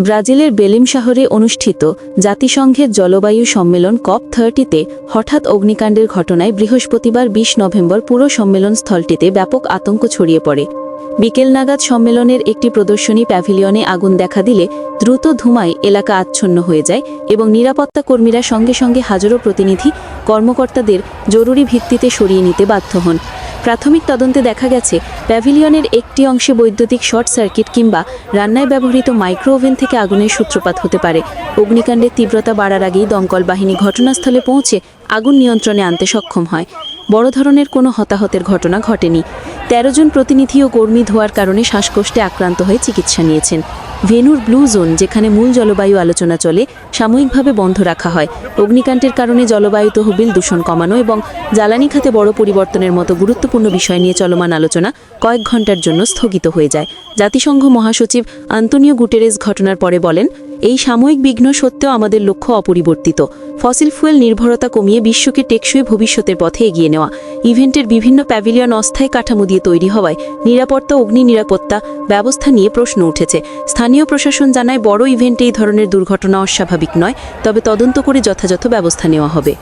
ব্রাজিলের বেলিম শহরে অনুষ্ঠিত জাতিসংঘের জলবায়ু সম্মেলন কপ থার্টিতে হঠাৎ অগ্নিকাণ্ডের ঘটনায় বৃহস্পতিবার ২০ নভেম্বর পুরো সম্মেলন স্থলটিতে ব্যাপক আতঙ্ক ছড়িয়ে পড়ে। বিকেল নাগাদ সম্মেলনের একটি প্রদর্শনী প্যাভিলিয়নে আগুন দেখা দিলে দ্রুত ধুমায় এলাকা আচ্ছন্ন হয়ে যায় এবং নিরাপত্তা কর্মীরা সঙ্গে সঙ্গে হাজারো প্রতিনিধি, কর্মকর্তাদের জরুরি ভিত্তিতে সরিয়ে নিতে বাধ্য হন। প্রাথমিক তদন্তে দেখা গেছে, প্যাভিলিয়নের একটি অংশে বৈদ্যুতিক শর্ট সার্কিট কিংবা রান্নায় ব্যবহৃত মাইক্রো ওভেন থেকে আগুনের সূত্রপাত হতে পারে। অগ্নিকাণ্ডের তীব্রতা বাড়ার আগেই দমকল বাহিনী ঘটনাস্থলে পৌঁছে আগুন নিয়ন্ত্রণে আনতে সক্ষম হয়। বড় ধরনের কোনো হতাহতের ঘটনা ঘটেনি। তেরো জন প্রতিনিধি ও কর্মী ধোয়ার কারণে শ্বাসকষ্টে আক্রান্ত হয়ে চিকিৎসা নিয়েছেন। ভেনুর ব্লু জোন, যেখানে মূল জলবায়ু আলোচনা চলে, সাময়িকভাবে বন্ধ রাখা হয়। অগ্নিকাণ্ডের কারণে জলবায়ু তহবিল দূষণ কমানো এবং জ্বালানি খাতে বড় পরিবর্তনের মতো গুরুত্বপূর্ণ বিষয় নিয়ে চলমান আলোচনা কয়েক ঘণ্টার জন্য স্থগিত হয়ে যায়। জাতিসংঘ মহাসচিব আন্তনিও গুটেরেস ঘটনার পরে বলেন এই সাময়িক বিঘ্ন সত্ত্বেও আমাদের লক্ষ্য অপরিবর্তিত। ফসিল ফুয়েল নির্ভরতা কমিয়ে বিশ্বকে টেকসই ভবিষ্যতের পথে এগিয়ে নেওয়া। ইভেন্টের বিভিন্ন প্যাভিলিয়ন অস্থায়ী কাঠামো দিয়ে তৈরি হওয়ায় নিরাপত্তা, অগ্নি নিরাপত্তা ব্যবস্থা নিয়ে প্রশ্ন উঠেছে। স্থানীয় প্রশাসন জানায় বড় ইভেন্টে এই ধরনের দুর্ঘটনা অস্বাভাবিক নয়, তবে তদন্ত করে যথাযথ ব্যবস্থা নেওয়া হবে।